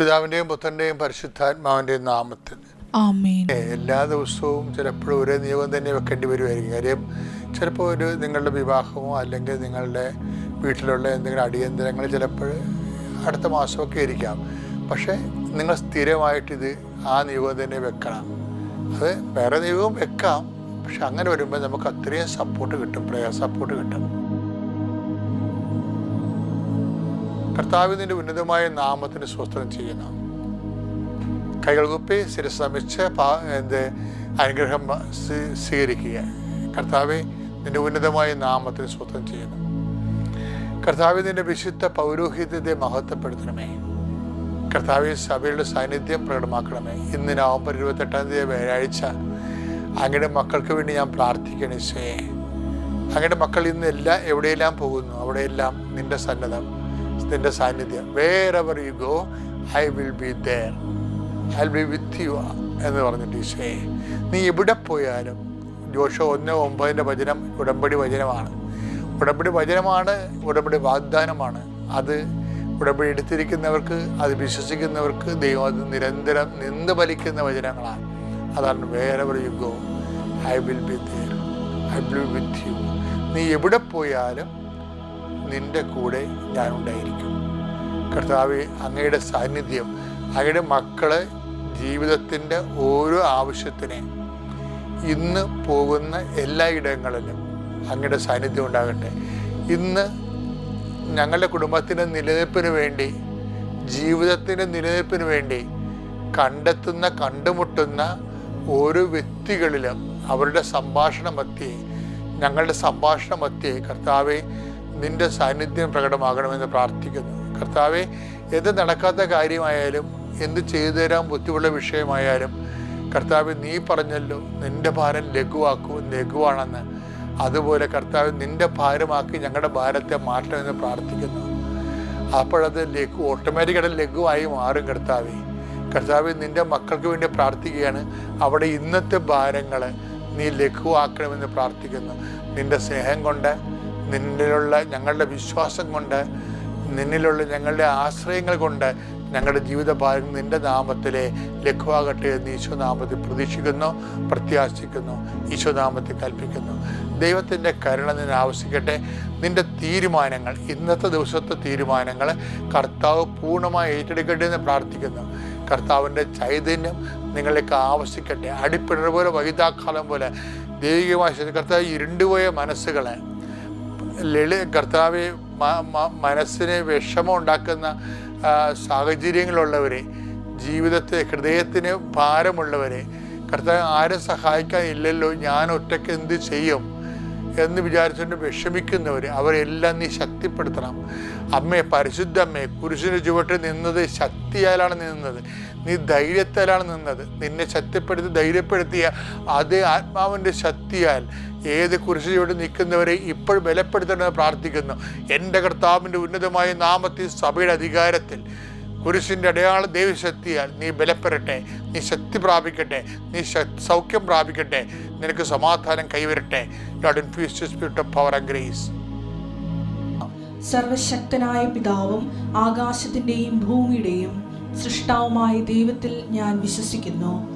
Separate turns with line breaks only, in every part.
പിതാവിന്റെയും പുത്രന്റെയും പരിശുദ്ധാത്മാവിന്റെയും നാമത്തിൽ. എല്ലാ ദിവസവും ചിലപ്പോഴും ഒരേ നിയമം തന്നെ വെക്കേണ്ടി വരുമായിരിക്കും കാര്യം ചിലപ്പോൾ ഒരു നിങ്ങളുടെ വിവാഹമോ അല്ലെങ്കിൽ നിങ്ങളുടെ വീട്ടിലുള്ള എന്തെങ്കിലും അടിയന്തരങ്ങൾ ചിലപ്പോൾ അടുത്ത മാസമൊക്കെ ഇരിക്കാം പക്ഷേ നിങ്ങൾ സ്ഥിരമായിട്ടിത് ആ നിയമം തന്നെ വെക്കണം. അത് വേറെ നിയമവും വെക്കാം. പക്ഷെ അങ്ങനെ വരുമ്പോൾ നമുക്ക് അത്രയും സപ്പോർട്ട് കിട്ടും പ്രയർ സപ്പോർട്ട് കിട്ടും. കർത്താവിന്റെ ഉന്നതമായ നാമത്തിന് സ്വസ്ത്രം ചെയ്യുന്നു. കൈകൾ കുപ്പി ശിരസമിച്ച് പാ എന്ത് അനുഗ്രഹം സ്വീ- സ്വീകരിക്കുക. കർത്താവെ നിന്റെ ഉന്നതമായ നാമത്തിന് സ്വസ്ഥം ചെയ്യുന്നു. കർത്താവ് നിന്റെ വിശുദ്ധ പൗരോഹിത്യത്തെ മഹത്വപ്പെടുത്തണമേ. കർത്താവ് സഭയുടെ സാന്നിധ്യം പ്രകടമാക്കണമേ. ഇന്ന് നവംബർ ഇരുപത്തെട്ടാം തീയതി വ്യാഴാഴ്ച അങ്ങയുടെ മക്കൾക്ക് വേണ്ടി ഞാൻ പ്രാർത്ഥിക്കണേ അങ്ങയുടെ മക്കൾ ഇന്ന് എല്ലാ എവിടെയെല്ലാം പോകുന്നു അവിടെയെല്ലാം നിന്റെ സന്നദ്ധം. നിന്റെ സാന്നിധ്യം. Wherever you go I will be there I be with you എന്ന് പറഞ്ഞിട്ട് ഈശോയെ നീ എവിടെ പോയാലും ജോഷ ഒന്ന് ഒമ്പതിന്റെ വചനം ഉടമ്പടി വചനമാണ്. ഉടമ്പടി വചനമാണ് ഉടമ്പടി വാഗ്ദാനമാണ്. അത് ഉടമ്പടി എടുത്തിരിക്കുന്നവർക്ക് അത് വിശ്വസിക്കുന്നവർക്ക് ദൈവം അത് നിരന്തരം നിന്ന് വലിക്കുന്ന വചനങ്ങളാണ്. അതാണ് വേറെ you go I will be there I will with you നീ എവിടെ പോയാലും നിന്റെ കൂടെ ഞാൻ ഉണ്ടായിരിക്കും കർത്താവ് അങ്ങയുടെ സാന്നിധ്യം അങ്ങയുടെ മക്കളെ ജീവിതത്തിന്റെ ഓരോ ആവശ്യത്തിനെ ഇന്ന് പോകുന്ന എല്ലാ ഇടങ്ങളിലും അങ്ങയുടെ സാന്നിധ്യം ഉണ്ടാകട്ടെ. ഇന്ന് ഞങ്ങളുടെ കുടുംബത്തിന്റെ നിലനിൽപ്പിന് വേണ്ടി ജീവിതത്തിന്റെ നിലനിൽപ്പിന് വേണ്ടി കണ്ടെത്തുന്ന കണ്ടുമുട്ടുന്ന ഓരോ വ്യക്തികളിലും അവരുടെ സംഭാഷണ ഞങ്ങളുടെ സംഭാഷണ മധ്യേ കർത്താവെ നിന്റെ സാന്നിധ്യം പ്രകടമാകണമെന്ന് പ്രാർത്ഥിക്കുന്നു. കർത്താവെ എന്ത് നടക്കാത്ത കാര്യമായാലും എന്ത് ചെയ്തു തരാൻ ബുദ്ധിമുട്ടുള്ള വിഷയമായാലും കർത്താവ് നീ പറഞ്ഞല്ലോ നിന്റെ ഭാരം ലഘുവാക്കും ലഘുവാണെന്ന്. അതുപോലെ കർത്താവ് നിന്റെ ഭാരമാക്കി ഞങ്ങളുടെ ഭാരത്തെ മാറ്റണമെന്ന് പ്രാർത്ഥിക്കുന്നു. അപ്പോഴത് ലഘു ഓട്ടോമാറ്റിക്കായിട്ട് ലഘുവായി മാറും കർത്താവെ. കർത്താവ് നിന്റെ മക്കൾക്ക് വേണ്ടി പ്രാർത്ഥിക്കുകയാണ്. അവിടെ ഇന്നത്തെ ഭാരങ്ങൾ നീ ലഘുവാക്കണമെന്ന് പ്രാർത്ഥിക്കുന്നു. നിന്റെ സ്നേഹം കൊണ്ട് നിന്നിലുള്ള ഞങ്ങളുടെ വിശ്വാസം കൊണ്ട് നിന്നിലുള്ള ഞങ്ങളുടെ ആശ്രയങ്ങൾ കൊണ്ട് ഞങ്ങളുടെ ജീവിതഭാരം നിന്റെ നാമത്തിലെ ലഘുവാകട്ടെ എന്ന് ഈശോനാമത്തിൽ പ്രതീക്ഷിക്കുന്നു പ്രത്യാശിക്കുന്നു ഈശോനാമത്തിൽ കൽപ്പിക്കുന്നു. ദൈവത്തിന്റെ കരുണ നിന്നെ ആവശ്യിക്കട്ടെ. നിന്റെ തീരുമാനങ്ങൾ ഇന്നത്തെ ദിവസത്തെ തീരുമാനങ്ങൾ കർത്താവ് പൂർണമായി ഏറ്റെടുക്കട്ടെ എന്ന് പ്രാർത്ഥിക്കുന്നു. കർത്താവിന്റെ ചൈതന്യം നിങ്ങളിലേക്ക് ആവശ്യിക്കട്ടെ. അടിപ്പിണർ പോലെ വൈതാക്കാലം പോലെ ദൈവികമായ കർത്താവ് ഇരുണ്ടുപോയ മനസ്സുകളെ ലളി കർത്താവ് മനസ്സിന് വിഷമം ഉണ്ടാക്കുന്ന സാഹചര്യങ്ങളുള്ളവരെ ജീവിതത്തെ ഹൃദയത്തിന് ഭാരമുള്ളവരെ കർത്താവ് ആരും സഹായിക്കാൻ ഇല്ലല്ലോ ഞാൻ ഒറ്റയ്ക്ക് എന്ത് ചെയ്യും എന്ന് വിചാരിച്ചുകൊണ്ട് വിഷമിക്കുന്നവർ അവരെല്ലാം നീ ശക്തിപ്പെടുത്തണം. അമ്മേ പരിശുദ്ധ അമ്മേ കുരിശിന് ചുവട്ടിൽ നിന്നത് ശക്തിയാലാണ് നിന്നത്. നീ ധൈര്യത്താലാണ് നിന്നത്. നിന്നെ ശക്തിപ്പെടുത്തി ധൈര്യപ്പെടുത്തിയ അതേ ആത്മാവിന്റെ ശക്തിയാൽ ഏത് കുരിശ് ചുവട്ട് നിൽക്കുന്നവരെ ഇപ്പോൾ ബലപ്പെടുത്തണമെന്ന് പ്രാർത്ഥിക്കുന്നു. എന്റെ കർത്താവിന്റെ ഉന്നതമായ നാമത്തിൽ സഭയുടെ അധികാരത്തിൽ കുരിശിന്റെ അടയാള ദൈവശക്തിയാൽ നീ ബലപ്പെടട്ടെ നീ ശക്തി പ്രാപിക്കട്ടെ നീ സൗഖ്യം പ്രാപിക്കട്ടെ നിനക്ക് സമാധാനം കൈവരട്ടെ. സ്പിരിറ്റ് ഓഫ് പവർ
സർവശക്തനായ പിതാവും ആകാശത്തിന്റെയും ഭൂമിയുടെയും സൃഷ്ടാവുമായ ദൈവത്തിൽ ഞാൻ വിശ്വസിക്കുന്നു.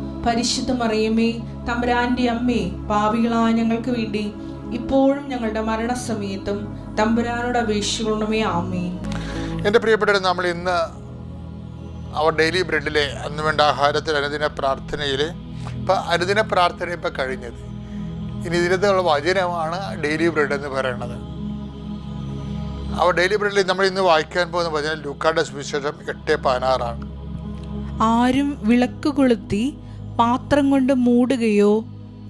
പരിശുദ്ധ മറിയമേ തമ്പുരാന്റെ അമ്മേ പാപികളായ ഞങ്ങൾക്ക് വേണ്ടി ഇപ്പോഴും ഞങ്ങളുടെ മരണസമയത്തും തമ്പുരാനോട് അപേക്ഷിക്കണമേ ആമേ
എന്റെ പ്രിയപ്പെട്ടവർ നമ്മൾ ഇന്ന് അവർ ഡെയിലി ബ്രെഡിലെ അന്ന് വേണ്ട ആഹാരത്തിൽ അനുദിന പ്രാർത്ഥനയിൽ ഇപ്പം അനുദിന പ്രാർത്ഥന ഇപ്പം കഴിഞ്ഞത്. ഇനി ഇതിനകത്തുള്ള വചനമാണ് ഡെയിലി ബ്രെഡ് എന്ന് പറയുന്നത്. അവർ ഡെയിലി ബ്രെഡിൽ നമ്മൾ ഇന്ന് വായിക്കാൻ പോകുന്ന വചനം ലൂക്കായുടെ സുവിശേഷം എട്ട് പതിനാറാണ്.
ആരും വിളക്ക് കൊളുത്തി പാത്രം കൊണ്ട് മൂടുകയോ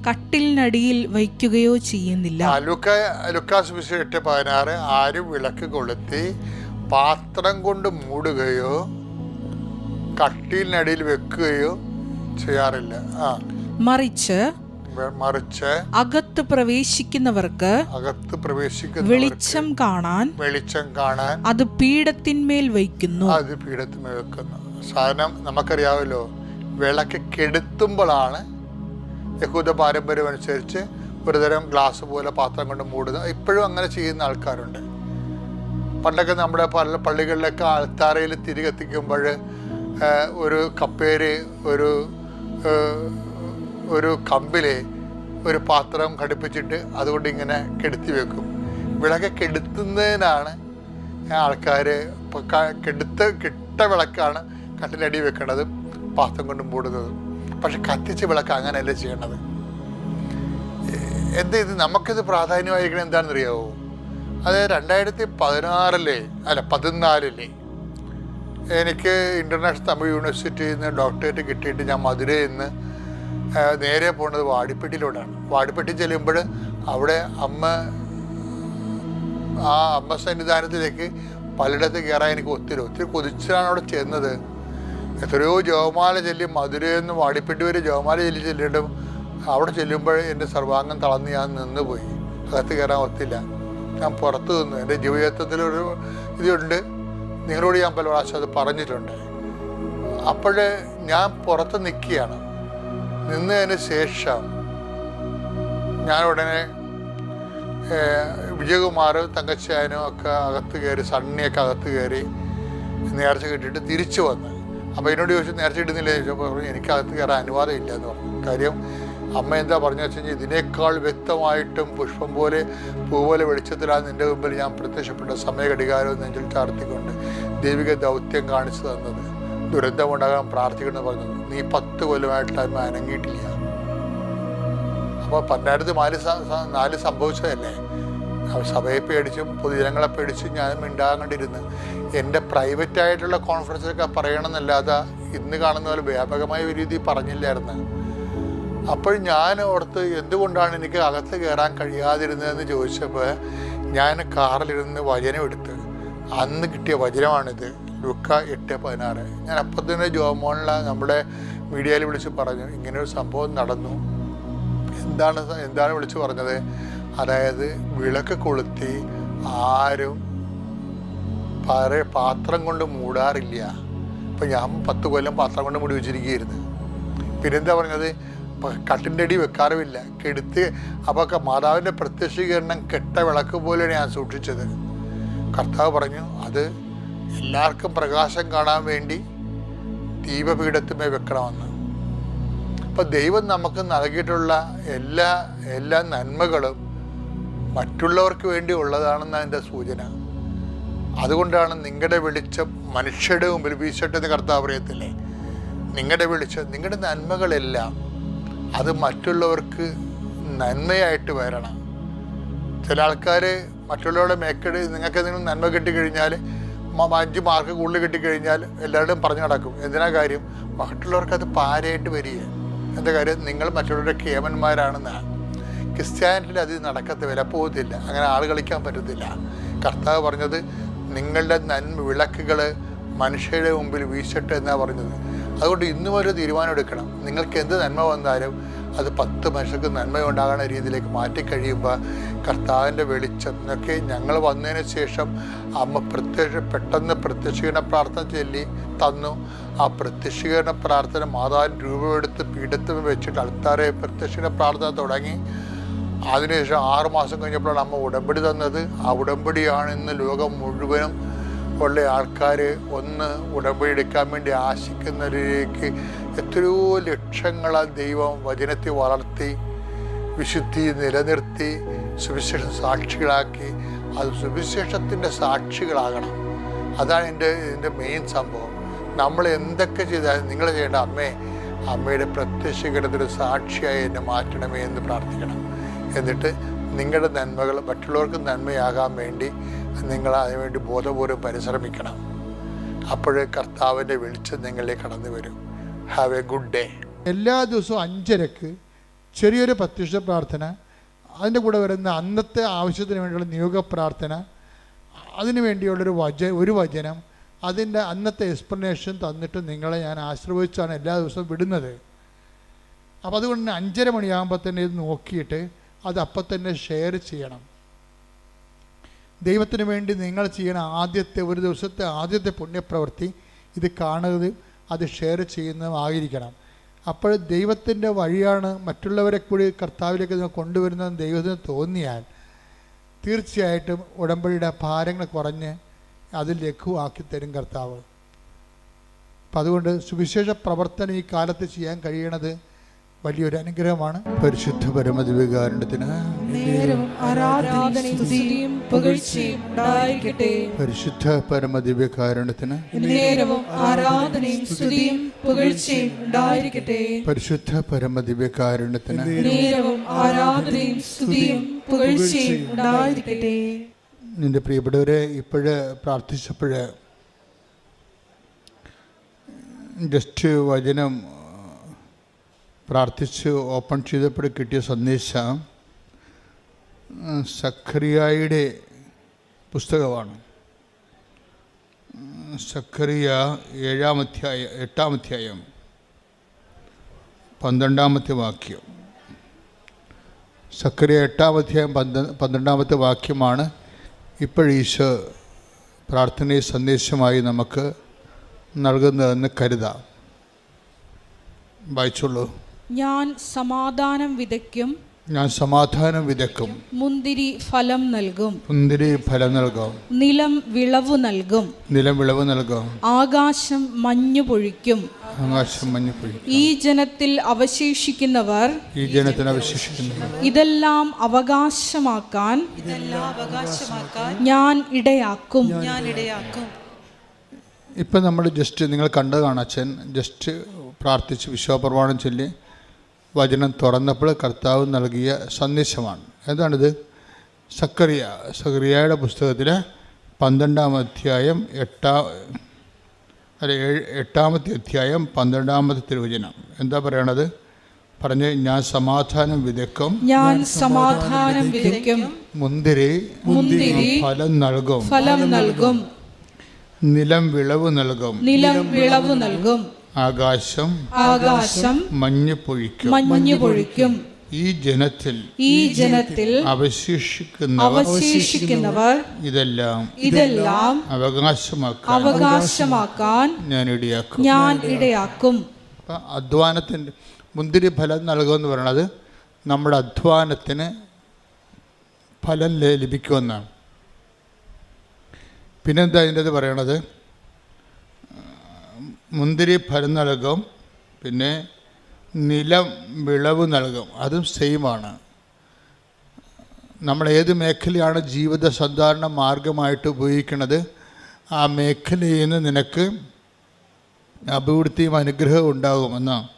കട്ടിലിനടിയിൽ വയ്ക്കുകയോ ചെയ്യുന്നില്ല.
ലുക്ക ലുക്കാസ് എട്ട് പതിനാറ് ആരും വിളക്ക് കൊളുത്തി പാത്രം കൊണ്ട് മൂടുകയോ കട്ടിലിനടിയിൽ വെക്കുകയോ ചെയ്യാറില്ല. ആ.
മറിച്ച്
മറിച്ച്
അകത്ത് പ്രവേശിക്കുന്നവർക്ക്
അകത്ത് പ്രവേശിക്കുന്ന
വെളിച്ചം കാണാൻ
വെളിച്ചം കാണാൻ
അത് പീഠത്തിന്മേൽ വയ്ക്കുന്നു.
അത് പീഠത്തിന്മേൽ വെക്കുന്നു. സാധനം നമുക്കറിയാമല്ലോ വിളക്ക് കെടുത്തുമ്പോഴാണ് യഹൂദ പാരമ്പര്യം അനുസരിച്ച് ഒരുതരം ഗ്ലാസ് പോലെ പാത്രം കൊണ്ട് മൂടുന്നത്. ഇപ്പോഴും അങ്ങനെ ചെയ്യുന്ന ആൾക്കാരുണ്ട്. പണ്ടൊക്കെ നമ്മുടെ പല പള്ളികളിലൊക്കെ ആൾത്താരയിൽ തിരി ഒരു കപ്പേര് ഒരു ഒരു കമ്പിൽ ഒരു പാത്രം ഘടിപ്പിച്ചിട്ട് അതുകൊണ്ട് ഇങ്ങനെ കെടുത്തി വെക്കും. വിളക്ക് കെടുത്തുന്നതിനാണ് ആൾക്കാർ കെടുത്ത കിട്ട വിളക്കാണ് കട്ടിലടി വെക്കണത്. പാത്രം കൊണ്ടും മൂടുന്നത്. പക്ഷെ കത്തിച്ച് വിളക്ക് അങ്ങനെയല്ല ചെയ്യേണ്ടത്? എന്ത് ഇത് നമുക്കിത് പ്രാധാന്യമായിരിക്കണം എന്താണെന്നറിയാവോ? അത് രണ്ടായിരത്തി പതിനാറിലെ അല്ല പതിനാലിലെ എനിക്ക് ഇന്റർനാഷണൽ തമിഴ് യൂണിവേഴ്സിറ്റിയിൽ നിന്ന് ഡോക്ടറേറ്റ് കിട്ടിയിട്ട് ഞാൻ മധുരയിൽ നിന്ന് നേരെ പോകുന്നത് വാടിപ്പെട്ടിയിലോട്ടാണ് വാടിപ്പെട്ടി ചെല്ലുമ്പോൾ അവിടെ അമ്മ ആ അമ്മ സന്നിധാനത്തിലേക്ക് പലയിടത്ത് കയറാൻ എനിക്ക് ഒത്തിരി ഒത്തിരി കൊതിച്ചാണ് അവിടെ ചെന്നത്. എത്രയോ ജവമാല ചൊല്ലി മധുരയിൽ നിന്ന് വാടിപ്പെട്ടി വരെ ജവമാല ചൊല്ലി ചെല്ലിയിട്ടും അവിടെ ചെല്ലുമ്പോൾ എന്റെ സർവാംഗം തളർന്ന് ഞാൻ നിന്നുപോയി. അകത്ത് കയറാൻ ഒത്തില്ല. ഞാൻ പുറത്ത് നിന്നു. എന്റെ ജീവിതത്തിലൊരു ഇതുണ്ട്. നിങ്ങളോട് ഞാൻ പല പ്രാവശ്യം അത് പറഞ്ഞിട്ടുണ്ട്. അപ്പോൾ ഞാൻ പുറത്ത് നിൽക്കുകയാണ്. നിന്നതിന് ശേഷം ഞാൻ ഉടനെ വിജയകുമാർ തങ്കച്ചായനും ഒക്കെ അകത്ത് കയറി സണ്ണിയൊക്കെ അകത്ത് കയറി നേർച്ച കിട്ടിയിട്ട് തിരിച്ചു വന്ന്. അപ്പോൾ എന്നോട് ചോദിച്ചു നേരത്തെ ഇടുന്നില്ല? ചോദിച്ചപ്പോൾ പറഞ്ഞു എനിക്കകത്ത് കയറാൻ അനുവാദം ഇല്ല എന്ന് പറഞ്ഞു. കാര്യം അമ്മ എന്താ പറഞ്ഞു വെച്ച് കഴിഞ്ഞാൽ ഇതിനേക്കാൾ വ്യക്തമായിട്ടും പുഷ്പം പോലെ പൂ പോലെ വെളിച്ചത്തിലാണ് നിന്റെ മുമ്പിൽ ഞാൻ പ്രത്യക്ഷപ്പെട്ട സമയഘടികാരവും നെഞ്ചിൽ ചാർത്തിക്കൊണ്ട് ദൈവിക ദൗത്യം കാണിച്ചു തന്നത്. ദുരന്തമുണ്ടാകാൻ പ്രാർത്ഥിക്കണമെന്ന് പറഞ്ഞു നീ പത്ത് കൊല്ലമായിട്ട് അമ്മ അനങ്ങിയിട്ടില്ല. അപ്പോൾ പണ്ടായിരത്തി നാല് നാല് സംഭവിച്ചതല്ലേ? സഭയെ പേടിച്ചും പൊതുജനങ്ങളെ പേടിച്ചും ഞാൻ മിണ്ടാകണ്ടിരുന്ന്. എന്റെ പ്രൈവറ്റ് ആയിട്ടുള്ള കോൺഫറൻസിലൊക്കെ പറയണമെന്നല്ലാതെ ഇന്ന് കാണുന്ന പോലെ വ്യാപകമായ ഒരു രീതി പറഞ്ഞില്ലായിരുന്നു. അപ്പോൾ ഞാൻ ഓർത്ത് എന്തുകൊണ്ടാണ് എനിക്ക് അകത്ത് കയറാൻ കഴിയാതിരുന്നതെന്ന് ചോദിച്ചപ്പോൾ ഞാൻ കാറിലിരുന്ന് വചനം എടുത്ത്. അന്ന് കിട്ടിയ വചനമാണിത്. ലുക്ക എട്ട് പതിനാറ്. ഞാൻ അപ്പം തന്നെ ജോമോണിലെ നമ്മുടെ മീഡിയയിൽ വിളിച്ച് പറഞ്ഞു ഇങ്ങനെ ഒരു സംഭവം നടന്നു. എന്താണ് എന്താണ് വിളിച്ചു പറഞ്ഞത്? അതായത് വിളക്ക് കൊളുത്തി ആരും പറ പാത്രം കൊണ്ട് മൂടാറില്ല. ഇപ്പം ഞാൻ പത്ത് കൊല്ലം പാത്രം കൊണ്ട് മൂടി വെച്ചിരിക്കുകയായിരുന്നു. പിന്നെന്താ പറഞ്ഞത്? കട്ടിന്റെ അടി വെക്കാറുമില്ല. കെടുത്ത് അപ്പോൾ മാതാവിന്റെ പ്രത്യക്ഷീകരണം കെട്ട വിളക്ക് പോലെയാണ് ഞാൻ സൂക്ഷിച്ചത്. കർത്താവ് പറഞ്ഞു അത് എല്ലാവർക്കും പ്രകാശം കാണാൻ വേണ്ടി ദീപപീഠത്തുമേ വെക്കണമെന്ന്. അപ്പം ദൈവം നമുക്ക് നൽകിയിട്ടുള്ള എല്ലാ എല്ലാ നന്മകളും മറ്റുള്ളവർക്ക് വേണ്ടി ഉള്ളതാണെന്ന എന്റെ സൂചന. അതുകൊണ്ടാണ് നിങ്ങളുടെ വെളിച്ചം മനുഷ്യരുടെ മുമ്പിൽ വീശട്ടെന്ന് കർത്താവ് പറയത്തില്ലേ നിങ്ങളുടെ വെളിച്ചം നിങ്ങളുടെ നന്മകളെല്ലാം അത് മറ്റുള്ളവർക്ക് നന്മയായിട്ട് വരണം. ചില ആൾക്കാർ മറ്റുള്ളവരുടെ മേക്കട് നിങ്ങൾക്ക് എന്തെങ്കിലും നന്മ കിട്ടിക്കഴിഞ്ഞാൽ അഞ്ച് മാർക്ക് കൂടുതൽ കിട്ടിക്കഴിഞ്ഞാൽ എല്ലാവരുടെയും പറഞ്ഞു നടക്കും. എന്തിനാ കാര്യം? മറ്റുള്ളവർക്ക് അത് പാരയായിട്ട് വരിക എന്താ കാര്യം? നിങ്ങൾ മറ്റുള്ളവരുടെ കേമന്മാരാണെന്നാണ് ക്രിസ്ത്യാനിറ്റിയിൽ അത് നടക്കത്ത വില പോകത്തില്ല അങ്ങനെ ആൾ കളിക്കാൻ പറ്റത്തില്ല കർത്താവ് പറഞ്ഞത് നിങ്ങളുടെ നന്മ വിളക്കുകൾ മനുഷ്യരുടെ മുമ്പിൽ വീശട്ടെ എന്നാണ് പറഞ്ഞത്. അതുകൊണ്ട് ഇന്നും ഒരു തീരുമാനം എടുക്കണം. നിങ്ങൾക്ക് എന്ത് നന്മ വന്നാലും
അത് പത്ത് മനുഷ്യർക്ക് നന്മയുണ്ടാകുന്ന രീതിയിലേക്ക് മാറ്റിക്കഴിയുമ്പോൾ കർത്താവിന്റെ വെളിച്ചം എന്നൊക്കെ ഞങ്ങൾ വന്നതിന് ശേഷം അമ്മ പ്രത്യക്ഷ പെട്ടെന്ന് പ്രത്യക്ഷീകരണ പ്രാർത്ഥന ചൊല്ലി തന്നു. ആ പ്രത്യക്ഷീകരണ പ്രാർത്ഥന മാതാവിൻ രൂപമെടുത്ത് പീഠത്തിൽ വെച്ചിട്ട് അൾത്താറെ പ്രത്യക്ഷീകരണ പ്രാർത്ഥന തുടങ്ങി. അതിനുശേഷം ആറ് മാസം കഴിഞ്ഞപ്പോഴാണ് അമ്മ ഉടമ്പടി തന്നത്. ആ ഉടമ്പടിയാണ് ഇന്ന് ലോകം മുഴുവനും ഉള്ള ആൾക്കാർ ഒന്ന് ഉടമ്പടി എടുക്കാൻ വേണ്ടി ആശിക്കുന്നതിലേക്ക് എത്രയോ ലക്ഷങ്ങളാൽ ദൈവം വചനത്തെ വളർത്തി വിശുദ്ധി നിലനിർത്തി സുവിശേഷ സാക്ഷികളാക്കി. അത് സുവിശേഷത്തിന്റെ സാക്ഷികളാകണം. അതാണ് എന്റെ ഇതിന്റെ മെയിൻ സംഭവം. നമ്മൾ എന്തൊക്കെ ചെയ്താലും നിങ്ങൾ ചെയ്യേണ്ട അമ്മേ അമ്മയുടെ പ്രത്യക്ഷീകരണത്തിന് സാക്ഷിയായി എന്നെ മാറ്റണമേ എന്ന് പ്രാർത്ഥിക്കണം. എന്നിട്ട് നിങ്ങളുടെ നന്മകൾ മറ്റുള്ളവർക്ക് നന്മയാകാൻ വേണ്ടി നിങ്ങൾ അതിനുവേണ്ടി ബോധപൂർവം പരിശ്രമിക്കണം. അപ്പോഴേ കർത്താവിന്റെ വെളിച്ചം നിങ്ങളിലേക്ക് കടന്നു വരും. ഹാവ് എ ഗുഡ് ഡേ
എല്ലാ ദിവസവും അഞ്ചരക്ക് ചെറിയൊരു പ്രത്യക്ഷ പ്രാർത്ഥന അതിന്റെ കൂടെ വരുന്ന അന്നത്തെ ആവശ്യത്തിന് വേണ്ടിയുള്ള നിയോഗ പ്രാർത്ഥന അതിന് വേണ്ടിയുള്ളൊരു വച ഒരു വചനം അതിന്റെ അന്നത്തെ എക്സ്പ്ലനേഷൻ തന്നിട്ട് നിങ്ങളെ ഞാൻ ആശ്രയിച്ചാണ് എല്ലാ ദിവസവും വിടുന്നത്. അപ്പോൾ അതുകൊണ്ട് അഞ്ചര മണിയാകുമ്പോൾ തന്നെ ഇത് നോക്കിയിട്ട് അത് അപ്പം തന്നെ ഷെയർ ചെയ്യണം. ദൈവത്തിന് വേണ്ടി നിങ്ങൾ ചെയ്യണ ആദ്യത്തെ ഒരു ദിവസത്തെ ആദ്യത്തെ പുണ്യപ്രവൃത്തി ഇത് കാണുന്നത് അത് ഷെയർ ചെയ്യുന്നതും ആയിരിക്കണം. അപ്പോൾ ദൈവത്തിന്റെ വഴിയാണ് മറ്റുള്ളവരെ കൂടി കർത്താവിലേക്ക് നിങ്ങൾ കൊണ്ടുവരുന്നത് ദൈവത്തിന് തോന്നിയാൽ തീർച്ചയായിട്ടും ഉടമ്പടിയുടെ ഭാരങ്ങൾ കുറഞ്ഞ് അത് ലഘുവാക്കി തരും കർത്താവ്. അപ്പം അതുകൊണ്ട് സുവിശേഷ പ്രവർത്തനം ഈ കാലത്ത് ചെയ്യാൻ കഴിയണത് വലിയൊരു അനുഗ്രഹമാണ് പരിശുദ്ധ പരമദിവികാരണത്തിന് പരിശുദ്ധ പരമദിവ്യകാരണത്തിന് പരിശുദ്ധ പരമദിവ്യകാരണത്തിന് നിന്റെ പ്രിയപ്പെട്ടവരെ ഇപ്പോഴ് പ്രാർത്ഥിച്ചപ്പോൾ ജസ്റ്റ് വചനം പ്രാർത്ഥിച്ച് ഓപ്പൺ ചെയ്തപ്പോൾ കിട്ടിയ സന്ദേശം സഖറിയായുടെ പുസ്തകമാണ്. സഖറിയ ഏഴാം അധ്യായ എട്ടാം അധ്യായം പന്ത്രണ്ടാമത്തെ വാക്യം. സക്കറിയ എട്ടാം അധ്യായം പന്ത്ര പന്ത്രണ്ടാമത്തെ വാക്യമാണ്. ഇപ്പോഴീശോ പ്രാർത്ഥനയെ സന്ദേശമായി നമുക്ക് നൽകുന്നതെന്ന് കരുതാം. വായിച്ചുള്ളൂ
ഞാൻ സമാധാനം വിതയ്ക്കും.
ഞാൻ സമാധാനം വിതയ്ക്കും.
മുന്തിരി ഫലം നൽകും.
മുന്തിരി ഫലം നൽകും.
നിലം വിളവ് നൽകും.
നിലം വിളവ് നൽകും.
ആകാശം മഞ്ഞു പൊഴിക്കും.
ആകാശം മഞ്ഞു പൊഴിക്കും.
ഈ ജനത്തിൽ അവശേഷിക്കുന്നവർ
ഈ ജനത്തിൽ അവശേഷിക്കുന്നവർ.
ഇതെല്ലാം അവകാശമാക്കാൻ ഇതെല്ലാം അവകാശമാക്കാൻ ഞാൻ ഇടയാക്കും.
ഇപ്പം നമ്മൾ ജസ്റ്റ് നിങ്ങൾ കണ്ടതാണ് അച്ഛൻ ജസ്റ്റ് പ്രാർത്ഥിച്ച് വിശ്വപ്രമാണം ചൊല്ലി വചനം തുറന്നപ്പോൾ കർത്താവ് നൽകിയ സന്ദേശമാണ്. എന്താണിത്? സക്കറിയ സക്കറിയയുടെ പുസ്തകത്തിൽ പന്ത്രണ്ടാം അധ്യായം എട്ടാ അല്ല ഏഴ് എട്ടാമത്തെ അധ്യായം പന്ത്രണ്ടാമത്തെ തിരുവചനം. എന്താ പറയണത്? പറഞ്ഞ് ഞാൻ സമാധാനം വിതക്കും
ഞാൻ സമാധാനം വിതയ്ക്കും.
മുന്തിരി
മുന്തിരി
ഫലം നൽകും.
ഫലം നൽകും.
നിലം വിളവ് നൽകും.
നിലം വിളവ് നൽകും.
ആകാശം
ആകാശം
മഞ്ഞ് പൊഴിക്കും.
മഞ്ഞ് പൊഴിക്കും.
ഈ ജനത്തിൽ
ഈ ജനത്തിൽ
അവശേഷിക്കുന്നവർ
അവശേഷിക്കുന്നവർ
ഇതെല്ലാം
ഇതെല്ലാം
അവകാശമാക്കാൻ
അവകാശമാക്കാൻ
ഞാൻ ഇടയാക്കും.
ഞാൻ ഇടയാക്കും.
അധ്വാനത്തിന്റെ മുന്തിരി ഫലം നൽകുമെന്ന് പറയുന്നത് നമ്മുടെ അധ്വാനത്തിന് ഫലം ലഭിക്കുമെന്നാണ്. പിന്നെന്താ അതിന്റെ അത് പറയണത്? മുന്തിരി ഫലം നൽകും പിന്നെ നിലം വിളവ് നൽകും. അതും സെയിമാണ് നമ്മൾ ഏത് മേഖലയാണ് ജീവിത സാധാരണ മാർഗമായിട്ട് ഉപയോഗിക്കുന്നത്? ആ മേഖലയിൽ നിന്ന് നിനക്ക് അഭിവൃദ്ധിയും അനുഗ്രഹവും ഉണ്ടാകുമെന്ന്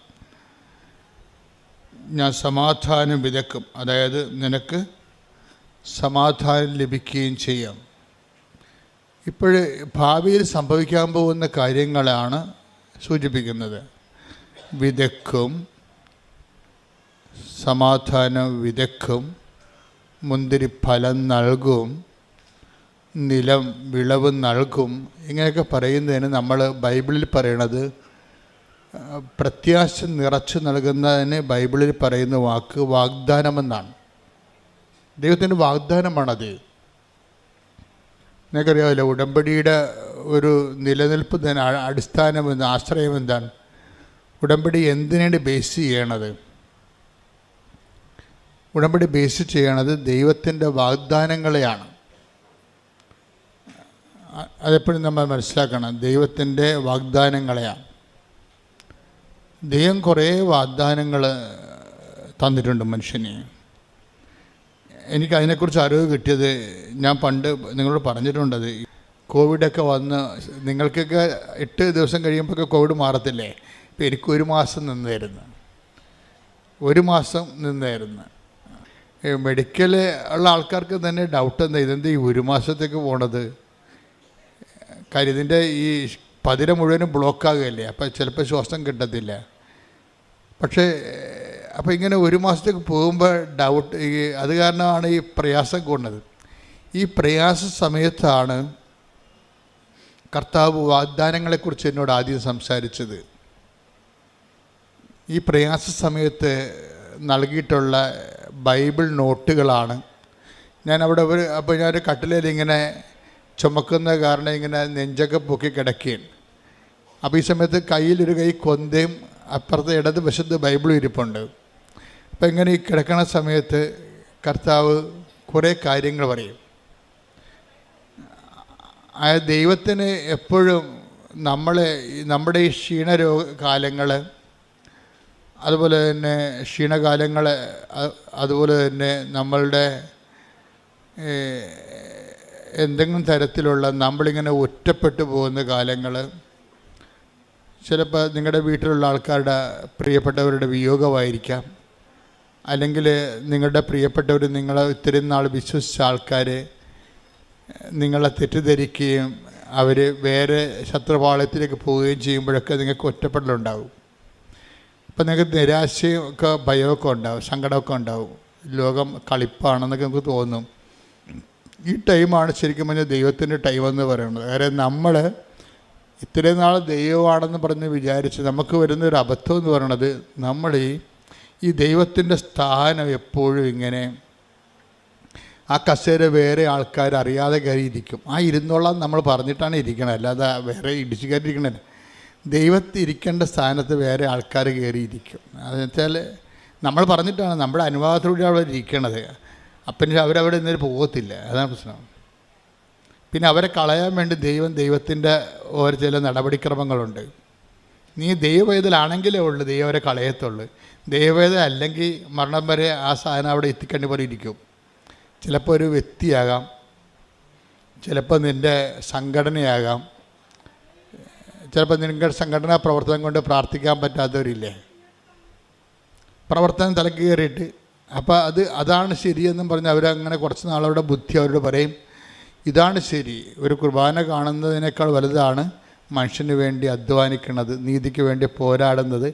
ഞാൻ സമാധാനം വിതക്കും. അതായത് നിനക്ക് സമാധാനം ലഭിക്കുകയും ചെയ്യാം. ഇപ്പോഴേ ഭാവിയിൽ സംഭവിക്കാൻ പോകുന്ന കാര്യങ്ങളാണ് സൂചിപ്പിക്കുന്നത്. വിതക്കും സമാധാനം വിതക്കും മുന്തിരി ഫലം നൽകും നിലം വിളവ് നൽകും ഇങ്ങനെയൊക്കെ പറയുന്നതിന് നമ്മൾ ബൈബിളിൽ പറയണത് പ്രത്യാശ നിറച്ചു നൽകുന്നതിന് ബൈബിളിൽ പറയുന്ന വാക്ക് വാഗ്ദാനമെന്നാണ്. ദൈവത്തിന്റെ വാഗ്ദാനമാണത്. നിങ്ങൾക്കറിയാമല്ലോ ഉടമ്പടിയുടെ ഒരു നിലനിൽപ്പ് തന്നെ അടിസ്ഥാനം ആശ്രയം എന്താണ്? ഉടമ്പടി എന്തിനാണ് ബേസ് ചെയ്യണത്? ഉടമ്പടി ബേസ് ചെയ്യണത് ദൈവത്തിന്റെ വാഗ്ദാനങ്ങളെയാണ്. അതെപ്പോഴും നമ്മൾ മനസ്സിലാക്കണം ദൈവത്തിന്റെ വാഗ്ദാനങ്ങളെയാണ്. ദൈവം കുറേ വാഗ്ദാനങ്ങൾ തന്നിട്ടുണ്ട് മനുഷ്യന്. എനിക്ക് അതിനെക്കുറിച്ച് അറിവ് കിട്ടിയത് ഞാൻ പണ്ട് നിങ്ങളോട് പറഞ്ഞിട്ടുണ്ടത് കോവിഡൊക്കെ വന്ന് നിങ്ങൾക്കൊക്കെ എട്ട് ദിവസം കഴിയുമ്പോഴൊക്കെ കോവിഡ് മാറത്തില്ലേ? ഇപ്പം എനിക്ക് ഒരു മാസം നിന്നായിരുന്നു. ഒരു മാസം നിന്നായിരുന്നു. മെഡിക്കൽ ഉള്ള ആൾക്കാർക്ക് തന്നെ ഡൗട്ട് എന്താ? ഇതെന്ത് ഈ ഒരു മാസത്തേക്ക് പോണത്? കാര്യം ഇതിന്റെ ഈ പതിര മുഴുവനും ബ്ലോക്കാകുകയല്ലേ അപ്പോൾ ചിലപ്പോൾ ശ്വാസം കിട്ടത്തില്ല. പക്ഷേ അപ്പോൾ ഇങ്ങനെ ഒരു മാസത്തേക്ക് പോകുമ്പോൾ ഡൗട്ട് ഈ അത് കാരണമാണ് ഈ പ്രയാസം കൂടുന്നത്. ഈ പ്രയാസ സമയത്താണ് കർത്താവ് വാഗ്ദാനങ്ങളെക്കുറിച്ച് എന്നോട് ആദ്യം സംസാരിച്ചത്. ഈ പ്രയാസ സമയത്ത് നൽകിയിട്ടുള്ള ബൈബിൾ നോട്ടുകളാണ്. ഞാൻ അവിടെ ഒരു അപ്പോൾ ഞാനൊരു കട്ടിലേൽ ഇങ്ങനെ ചുമക്കുന്ന കാരണം ഇങ്ങനെ നെഞ്ചൊക്കെ പൊക്കി കിടക്കുകയാണ്. അപ്പോൾ ഈ സമയത്ത് കയ്യിലൊരു കൈ കൊന്തയും അപ്പുറത്തെ ഇടത് വശത്ത് ബൈബിളും ഇരിപ്പുണ്ട്. അപ്പം ഇങ്ങനെ ഈ കിടക്കണ സമയത്ത് കർത്താവ് കുറേ കാര്യങ്ങൾ പറയും. ആ ദൈവത്തിന് എപ്പോഴും നമ്മളെ നമ്മുടെ ഈ ക്ഷീണരോഗ കാലങ്ങൾ അതുപോലെ തന്നെ ക്ഷീണകാലങ്ങൾ അതുപോലെ തന്നെ നമ്മളുടെ എന്തെങ്കിലും തരത്തിലുള്ള നമ്മളിങ്ങനെ ഒറ്റപ്പെട്ടു പോകുന്ന കാലങ്ങൾ ചിലപ്പോൾ നിങ്ങളുടെ വീട്ടിലുള്ള ആൾക്കാരുടെ പ്രിയപ്പെട്ടവരുടെ വിയോഗമായിരിക്കാം. അല്ലെങ്കിൽ നിങ്ങളുടെ പ്രിയപ്പെട്ടവർ നിങ്ങളെ ഇത്രയും നാൾ വിശ്വസിച്ച ആൾക്കാർ നിങ്ങളെ തെറ്റിദ്ധരിക്കുകയും അവർ വേറെ ശത്രുപാളയത്തിലേക്ക് പോവുകയും ചെയ്യുമ്പോഴൊക്കെ നിങ്ങൾക്ക് ഒറ്റപ്പെടലുണ്ടാവും. അപ്പം നിങ്ങൾക്ക് നിരാശയും ഒക്കെ ഭയമൊക്കെ ഉണ്ടാവും സങ്കടമൊക്കെ ഉണ്ടാവും. ലോകം കളിപ്പാണെന്നൊക്കെ നമുക്ക് തോന്നും. ഈ ടൈമാണ് ശരിക്കും പറഞ്ഞാൽ ദൈവത്തിന്റെ ടൈം എന്ന് പറയുന്നത്. കാര്യം നമ്മൾ ഇത്രയും നാൾ ദൈവമാണെന്ന് പറഞ്ഞ് വിചാരിച്ച് നമുക്ക് വരുന്ന ഒരു അബദ്ധം എന്ന് പറയുന്നത് നമ്മൾ ഈ ഈ ദൈവത്തിന്റെ സ്ഥാനം എപ്പോഴും ഇങ്ങനെ ആ കസേര വേറെ ആൾക്കാർ അറിയാതെ കയറി ഇരിക്കും ആ ഇരുന്നോളാം നമ്മൾ പറഞ്ഞിട്ടാണ് ഇരിക്കണത്. അല്ലാതെ വേറെ ഇടിച്ചു കയറിയിരിക്കണത്. ദൈവത്തിൽ ഇരിക്കേണ്ട സ്ഥാനത്ത് വേറെ ആൾക്കാർ കയറിയിരിക്കും. അതെന്ന് വെച്ചാൽ നമ്മൾ പറഞ്ഞിട്ടാണ് നമ്മുടെ അനുവാദത്തിലൂടെ അവിടെ ഇരിക്കണത്. അപ്പം അവരവിടെ നിന്നൊരു പോകത്തില്ല. അതാണ് പ്രശ്നം. പിന്നെ അവരെ കളയാൻ വേണ്ടി ദൈവം ദൈവത്തിന്റെ ഓരോ ചില നടപടിക്രമങ്ങളുണ്ട്. നീ ദൈവവേദലാണെങ്കിലേ ഉള്ളൂ ദൈവരെ കളയത്തുള്ളൂ. ദൈവവേദ അല്ലെങ്കിൽ മരണം വരെ ആ സാധനം അവിടെ എത്തിക്കേണ്ടി പോലെ ഇരിക്കും. ചിലപ്പോൾ ഒരു വ്യക്തിയാകാം. ചിലപ്പോൾ നിന്റെ സംഘടനയാകാം. ചിലപ്പോൾ നിങ്ങളുടെ സംഘടനാ പ്രവർത്തനം കൊണ്ട് പ്രാർത്ഥിക്കാൻ പറ്റാത്തവരില്ലേ? പ്രവർത്തനം തലക്ക് കയറിയിട്ട്. അപ്പോൾ അത് അതാണ് ശരിയെന്നും പറഞ്ഞ് അവരങ്ങനെ കുറച്ച് നാളവരുടെ ബുദ്ധി അവരോട് പറയും. ഇതാണ് ശരി. ഒരു കുർബാന കാണുന്നതിനേക്കാൾ വലുതാണ്. മനുഷ്യന് വേണ്ടി അധ്വാനിക്കുന്നത് നീതിക്ക് വേണ്ടി പോരാടുന്നത്.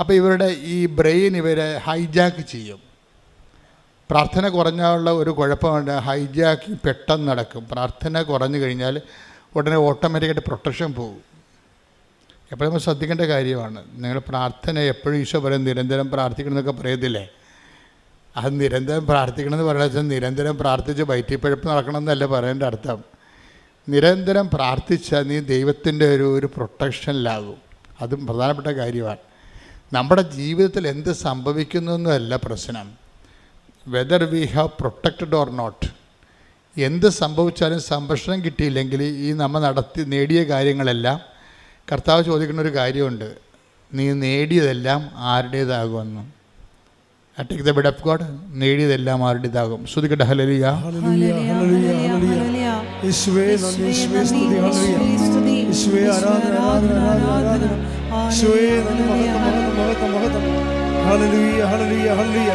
അപ്പോൾ ഇവരുടെ ഈ ബ്രെയിൻ ഇവരെ ഹൈജാക്ക് ചെയ്യും. പ്രാർത്ഥന കുറഞ്ഞുള്ള ഒരു കുഴപ്പമുണ്ട്. ഹൈജാക്കിങ് പെട്ടെന്ന് നടക്കും. പ്രാർത്ഥന കുറഞ്ഞു കഴിഞ്ഞാൽ ഉടനെ ഓട്ടോമാറ്റിക്കായിട്ട് പ്രൊട്ടക്ഷൻ പോകും. എപ്പോഴും നമ്മൾ ശ്രദ്ധിക്കേണ്ട കാര്യമാണ്. നിങ്ങൾ പ്രാർത്ഥന എപ്പോഴും ഈശോ പറയും നിരന്തരം പ്രാർത്ഥിക്കണം എന്നൊക്കെ പറയത്തില്ലേ? അത് നിരന്തരം പ്രാർത്ഥിക്കണമെന്ന് പറയുന്നത് നിരന്തരം പ്രാർത്ഥിച്ച് വയറ്റിപ്പഴപ്പ് നടക്കണം എന്നല്ല പറയേണ്ട അർത്ഥം. നിരന്തരം പ്രാർത്ഥിച്ചാൽ നീ ദൈവത്തിന്റെ ഒരു ഒരു പ്രൊട്ടക്ഷനിലാകും. അതും പ്രധാനപ്പെട്ട കാര്യമാണ്. നമ്മുടെ ജീവിതത്തിൽ എന്ത് സംഭവിക്കുന്നു എന്നല്ല പ്രശ്നം. Whether we have protected or not എന്ത് സംഭവിച്ചാലും സംരക്ഷണം കിട്ടിയില്ലെങ്കിൽ ഈ നമ്മൾ നടത്തി നേടിയ കാര്യങ്ങളെല്ലാം കർത്താവ് ചോദിക്കുന്ന ഒരു കാര്യമുണ്ട്. നീ നേടിയതെല്ലാം ആരുടേതാകുമെന്ന്. Take the bid of God നേടിയതെല്ലാം ആരുടേതാകും. ശ്രുതിക്കട്ടെ ഹലലിയ.
യേശുവേ നന്ദി, യേശുവേ സ്തുതി, ഹല്ലേലൂയ. യേശുവേ ആരാധന, ആരാധന, ആരാധന, ആരാധന. യേശുവേ നന്ദി, മഹത്വം, മഹത്വം, മഹത്വം, മഹത്വം. Hallelujah, hallelujah, hallelujah.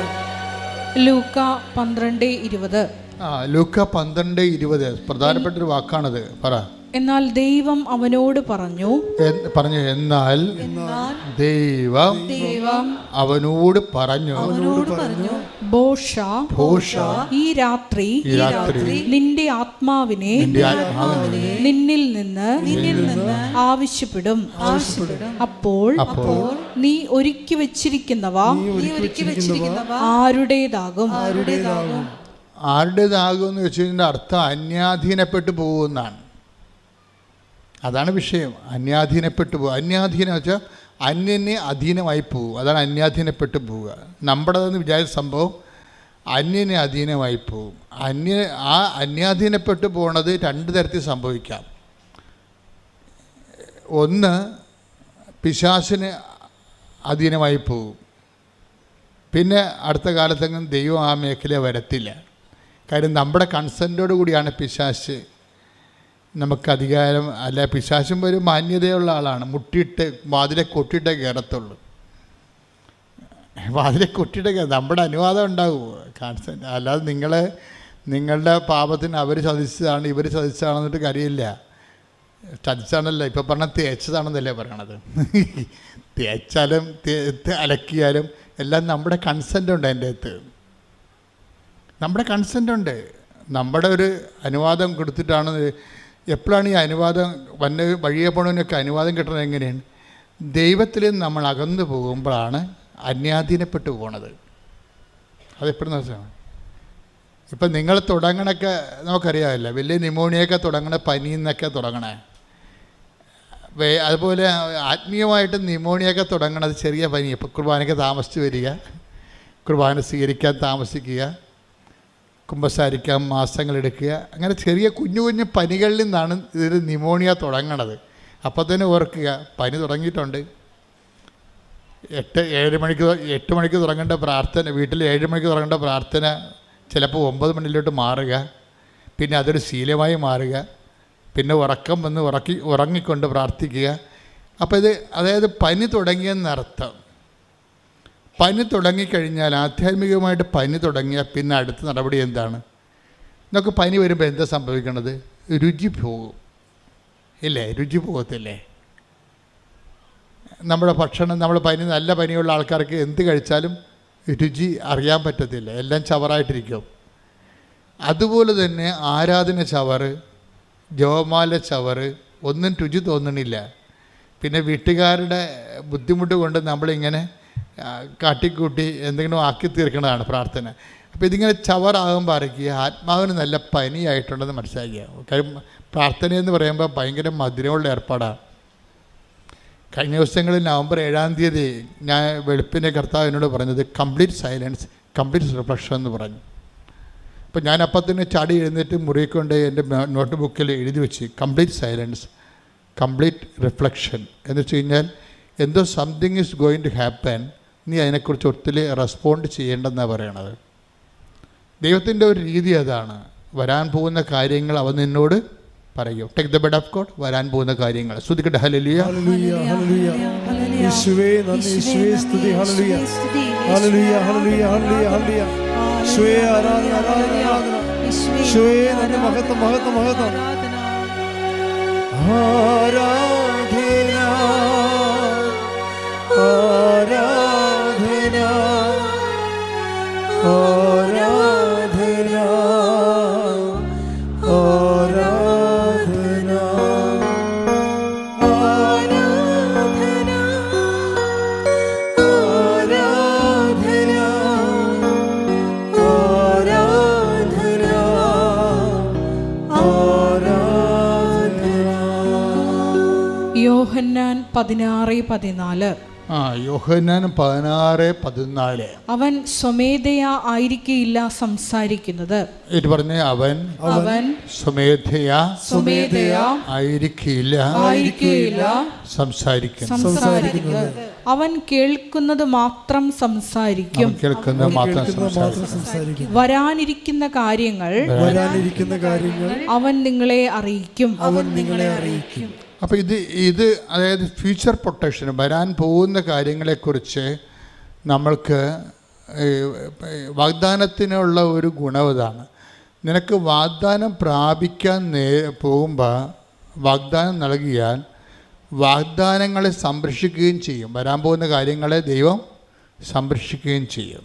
ലൂക്ക പന്ത്രണ്ട് ഇരുപത്
ആ ലൂക്ക പന്ത്രണ്ട് ഇരുപത് പ്രധാനപ്പെട്ട ഒരു വാക്കാണത് പറ
എന്നാൽ ദൈവം അവനോട് പറഞ്ഞു
പറഞ്ഞു എന്നാൽ ദൈവം
ദൈവം
അവനോട് പറഞ്ഞു
അവനോട്
പറഞ്ഞു
ഈ രാത്രി
ഈ രാത്രി
നിന്റെ ആത്മാവിനെ
നിന്നിൽ നിന്ന്
നിന്നിൽ നിന്ന് ആവശ്യപ്പെടും. അപ്പോൾ
അപ്പോൾ
നീ ഒരുക്കി വെച്ചിരിക്കുന്നവ ആരുടേതാകും. ആരുടേതാകും.
ആരുടേതാകുമെന്ന് വെച്ച് കഴിഞ്ഞാൽ അർത്ഥം അന്യാധീനപ്പെട്ടു പോകുമെന്നാണ് അതാണ് വിഷയം. അന്യാധീനപ്പെട്ടു പോകുക അന്യാധീനം വെച്ചാൽ അന്യനെ അധീനമായി പോകും അതാണ് അന്യാധീനപ്പെട്ടു പോവുക. നമ്മുടേതെന്ന് വിചാരിച്ച സംഭവം അന്യനെ അധീനമായി പോവും. അന്യ ആ അന്യാധീനപ്പെട്ടു പോണത് രണ്ട് തരത്തിൽ സംഭവിക്കാം. ഒന്ന് പിശാസിന് അധീനമായി പോവും. പിന്നെ അടുത്ത കാലത്തെങ്ങും ദൈവം ആ മേഖല വരത്തില്ല. കാര്യം നമ്മുടെ കൺസെന്റോട് കൂടിയാണ് പിശാശ്. നമുക്ക് അധികാരം അല്ല പിശാശും ഒരു മാന്യതയുള്ള ആളാണ്. മുട്ടിയിട്ട് വാതിലെ കൊട്ടിയിട്ടേ കയറത്തുള്ളൂ. വാതിലെ കൊട്ടിയിട്ടേ കയറ നമ്മുടെ അനുവാദം ഉണ്ടാകുമോ കൺസെന്റ് അല്ലാതെ നിങ്ങൾ നിങ്ങളുടെ പാപത്തിന് അവർ ചതിച്ചതാണ് ഇവർ ചതിച്ചതാണെന്നിട്ട് കാര്യമില്ല. ചതിച്ചാണല്ലോ ഇപ്പം പറഞ്ഞാൽ തേച്ചതാണെന്നല്ലേ പറയണത്. തേച്ചാലും അലക്കിയാലും എല്ലാം നമ്മുടെ കൺസെന്റ് ഉണ്ട് അതിന്റെ അകത്ത്. നമ്മുടെ കൺസെന്റ് ഉണ്ട്. നമ്മുടെ ഒരു അനുവാദം കൊടുത്തിട്ടാണ് എപ്പോഴാണ് ഈ അനുവാദം വന്ന വഴിയെ പോണവനൊക്കെ അനുവാദം കിട്ടുന്നത് എങ്ങനെയാണ്? ദൈവത്തിൽ നമ്മൾ അകന്നു പോകുമ്പോഴാണ് അന്യാധീനപ്പെട്ടു പോണത്. അതെപ്പോഴും ദിവസമാണ് ഇപ്പം നിങ്ങൾ തുടങ്ങണൊക്കെ നമുക്കറിയാമല്ലോ. വലിയ ന്യൂമോണിയൊക്കെ തുടങ്ങണ പനി എന്നൊക്കെ തുടങ്ങണേ. അതുപോലെ ആത്മീയമായിട്ട് ന്യൂമോണിയൊക്കെ തുടങ്ങണത് ചെറിയ പനി ഇപ്പം കുർബാനയ്ക്ക് താമസിച്ച് വരിക. കുർബാന സ്വീകരിക്കാൻ താമസിക്കുക. കുമ്പസാരിക്കാൻ മാസങ്ങളെടുക്കുക അങ്ങനെ ചെറിയ കുഞ്ഞു കുഞ്ഞു പനികളിൽ നിന്നാണ് ഇതിൽ നിമോണിയ തുടങ്ങണത്. അപ്പോൾ തന്നെ ഓർക്കുക പനി തുടങ്ങിയിട്ടുണ്ട്. എട്ട് ഏഴ് മണിക്ക് എട്ട് മണിക്ക് തുടങ്ങേണ്ട പ്രാർത്ഥന വീട്ടിൽ ഏഴ് മണിക്ക് തുടങ്ങേണ്ട പ്രാർത്ഥന ചിലപ്പോൾ ഒമ്പത് മണിയിലോട്ട് മാറുക. പിന്നെ അതൊരു ശീലമായി മാറുക. പിന്നെ ഉറക്കം വന്ന് ഉറക്കി ഉറങ്ങിക്കൊണ്ട് പ്രാർത്ഥിക്കുക. അപ്പോൾ ഇത് അതായത് പനി തുടങ്ങിയെന്നർത്ഥം. പനി തുടങ്ങിക്കഴിഞ്ഞാൽ ആധ്യാത്മികമായിട്ട് പനി തുടങ്ങിയാൽ പിന്നെ അടുത്ത നടപടി എന്താണ്? നമുക്ക് പനി വരുമ്പോൾ എന്താ സംഭവിക്കണത്? രുചി പോകും. ഇല്ലേ? രുചി പോകത്തില്ലേ? നമ്മുടെ ഭക്ഷണം നമ്മൾ പനി നല്ല പനിയുള്ള ആൾക്കാർക്ക് എന്ത് കഴിച്ചാലും രുചി അറിയാൻ പറ്റത്തില്ല. എല്ലാം ചവറായിട്ടിരിക്കും. അതുപോലെ തന്നെ ആരാധന ചവറ് ജോമാല ചവറ് ഒന്നും രുചി തോന്നണില്ല. പിന്നെ വീട്ടുകാരുടെ ബുദ്ധിമുട്ട് കൊണ്ട് നമ്മളിങ്ങനെ കാട്ടിക്കൂട്ടി എന്തെങ്കിലും ആക്കി തീർക്കുന്നതാണ് പ്രാർത്ഥന. അപ്പോൾ ഇതിങ്ങനെ ചവറാകുമ്പോൾ അറിയിക്കുക ആത്മാവിന് നല്ല പനിയായിട്ടുണ്ടെന്ന് മനസ്സിലാക്കുക കാര്യം പ്രാർത്ഥനയെന്ന് പറയുമ്പോൾ ഭയങ്കര മധുരമുള്ള ഏർപ്പാടാണ്. കഴിഞ്ഞ ദിവസങ്ങളിൽ നവംബർ ഏഴാം തീയതി ഞാൻ വെളുപ്പിന്റെ കർത്താവ് എന്നോട് പറഞ്ഞത് കംപ്ലീറ്റ് സൈലൻസ് കംപ്ലീറ്റ് റിഫ്ലക്ഷൻ എന്ന് പറഞ്ഞു. അപ്പോൾ ഞാൻ അപ്പം തന്നെ ചാടി എഴുന്നേറ്റ് മുറിയിൽ കൊണ്ട് എന്റെ നോട്ട് ബുക്കിൽ എഴുതി വെച്ച് കംപ്ലീറ്റ് സൈലൻസ് കംപ്ലീറ്റ് റിഫ്ലക്ഷൻ എന്ന് വെച്ച് കഴിഞ്ഞാൽ എന്തോ something is going to happen. നീ അതിനെക്കുറിച്ച് ഒത്തിരി റെസ്പോണ്ട് ചെയ്യേണ്ടെന്നാണ് പറയണത്. ദൈവത്തിന്റെ ഒരു രീതി അതാണ്. വരാൻ പോകുന്ന കാര്യങ്ങൾ അവൻ നിന്നോട് പറയൂ. Take the bed of God വരാൻ പോകുന്ന കാര്യങ്ങൾ. ശ്രുതിക്കട്ടെ ഹലലിയ
ഹല്ലേലൂയ
പതിനാറ് പതിനാല്.
ആ യോഹന്നാൻ പതിനാറ് പതിനാല്.
അവൻ സ്വമേധയാ ആയിരിക്കില്ല സംസാരിക്കുന്നത്.
ഇത് പറഞ്ഞ അവൻ
അവൻ
സ്വമേധയാ
സ്വമേധയാ
ആയിരിക്കില്ല
ആയിരിക്കില്ല
സംസാരിക്കുന്നു
സംസാരിക്കുന്നത്. അവൻ കേൾക്കുന്നത് മാത്രം സംസാരിക്കും.
അവൻ കേൾക്കുന്നത് മാത്രം സംസാരിക്കും.
വരാനിരിക്കുന്ന കാര്യങ്ങൾ
വരാനിരിക്കുന്ന കാര്യങ്ങൾ
അവൻ നിങ്ങളെ അറിയിക്കും.
അവൻ നിങ്ങളെ അറിയിക്കും.
അപ്പോൾ ഇത് ഇത് അതായത് ഫ്യൂച്ചർ പ്രൊട്ടക്ഷൻ വരാൻ പോകുന്ന കാര്യങ്ങളെക്കുറിച്ച് നമ്മൾക്ക് വാഗ്ദാനത്തിനുള്ള ഒരു ഗുണം ഇതാണ്. നിനക്ക് വാഗ്ദാനം പ്രാപിക്കാൻ നേ പോകുമ്പോൾ വാഗ്ദാനം നൽകിയാൽ വാഗ്ദാനങ്ങളെ സംരക്ഷിക്കുകയും ചെയ്യും. വരാൻ പോകുന്ന കാര്യങ്ങളെ ദൈവം സംരക്ഷിക്കുകയും ചെയ്യും.